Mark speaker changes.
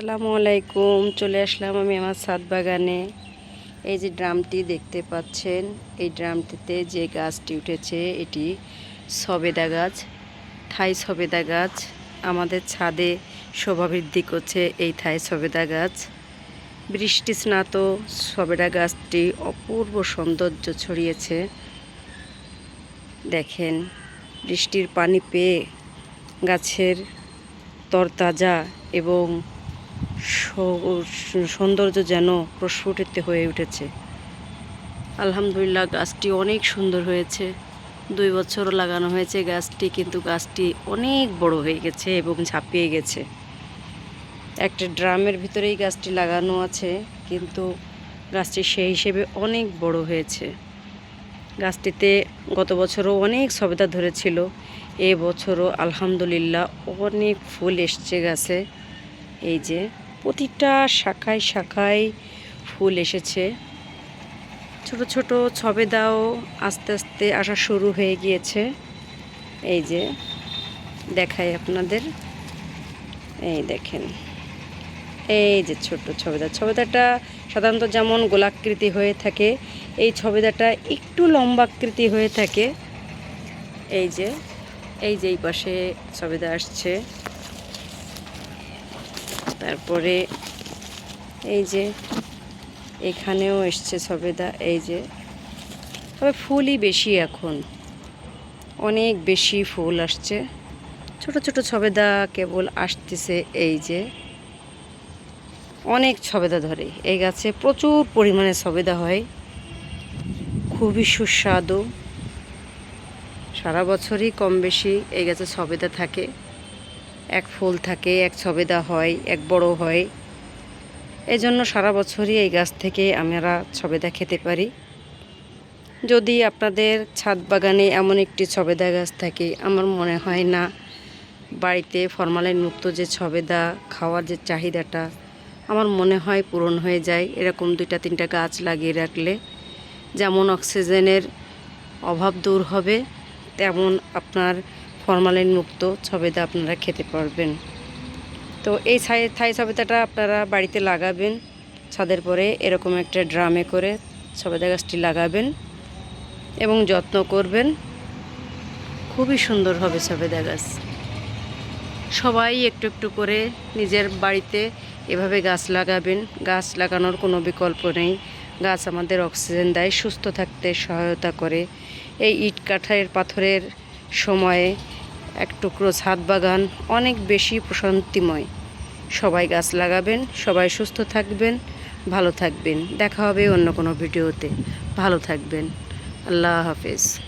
Speaker 1: আসসালামু আলাইকুম, চলে আসলাম আমি আমার ছাদ বাগানে। এই যে ড্রামটি দেখতে পাচ্ছেন, এই ড্রামটিতে যে গাছটি উঠেছে, এটি সবেদা গাছ। থাই সবেদা গাছ, আমাদের ছাদে শোভাবৃদ্ধি করছে এই থাই সবেদা গাছ। বৃষ্টি স্নাত, সবেদা গাছটি অপূর্ব সৌন্দর্য ছড়িয়েছে। দেখেন, বৃষ্টির পানি পেয়ে গাছের তরতাজা এবং সৌন্দর্য যেন প্রস্ফুটিত হয়ে উঠেছে। আলহামদুলিল্লাহ, গাছটি অনেক সুন্দর হয়েছে। দুই বছরও লাগানো হয়েছে গাছটি, কিন্তু গাছটি অনেক বড় হয়ে গেছে এবং ঝাঁপিয়ে গেছে। একটা ড্রামের ভিতরেই গাছটি লাগানো আছে, কিন্তু গাছটি সেই হিসেবে অনেক বড় হয়েছে। গাছটিতে গত বছরও অনেক সবেদা ধরেছিল, এ বছরও আলহামদুলিল্লাহ অনেক ফুল এসছে গাছে। এই যে প্রতিটা শাখায় শাখায় ফুল এসেছে। ছোট ছোট ছবেদাও আস্তে আস্তে আসা শুরু হয়ে গিয়েছে। এই যে, দেখাই আপনাদের। এই দেখেন। এই যে ছোট্ট ছবেদা। ছবেদাটা সাধারণত যেমন গোলাকৃতি হয়ে থাকে, এই ছবেদাটা একটু লম্বাকৃতি হয়ে থাকে। এই যে এই যে এই পাশে ছবেদা আসছে। তারপরে এই যে এখানেও এসছে সবেদা, এই যে। তবে ফুলই বেশি এখন। অনেক বেশি ফুল আসছে। ছোট ছোট ছবেদা কেবল আসতেছে এই যে। অনেক ছবেদা ধরে। এই গাছে প্রচুর পরিমাণে ছবেদা হয়। খুবই সুস্বাদু। সারা বছরই কম বেশি এই গাছে ছবেদা থাকে। এক ফুল থাকে, এক ছবেদা হয়, এক বড় হয়। এই জন্য সারা বছরই এই গাছ থেকে আমরা ছবেদা খেতে পারি। যদি আপনাদের ছাদ বাগানে এমন একটি ছবেদা গাছ থাকে, আমার মনে হয় না বাড়িতে ফরমালিন মুক্ত যে ছবেদা খাওয়ার যে চাহিদাটা, আমার মনে হয় পূরণ হয়ে যায়। এরকম দুইটা, তিনটা গাছ লাগিয়ে রাখলে যেমন অক্সিজেনের অভাব দূর হবে, তেমন আপনার ফরমালিন মুক্ত ছবেদা আপনারা খেতে পারবেন। তো এই ছাই, থাই ছবেদাটা আপনারা বাড়িতে লাগাবেন। ছাদের পরে এরকম একটা ড্রামে করে ছবেদা গাছটি লাগাবেন এবং যত্ন করবেন। খুবই সুন্দর হবে ছবেদা গাছ। সবাই একটু একটু করে নিজের বাড়িতে এভাবে গাছ লাগাবেন। গাছ লাগানোর কোনো বিকল্প নেই। গাছ আমাদের অক্সিজেন দেয়, সুস্থ থাকতে সহায়তা করে। এই ইট কাঠের পাথরের সময়ে এক টুকরো ছাদ বাগান, অনেক বেশি প্রশান্তিময়। সবাই গাছ লাগাবেন, সবাই সুস্থ থাকবেন, ভালো থাকবেন। দেখা হবে অন্য কোনো ভিডিওতে। ভালো থাকবেন। আল্লাহ হাফেজ।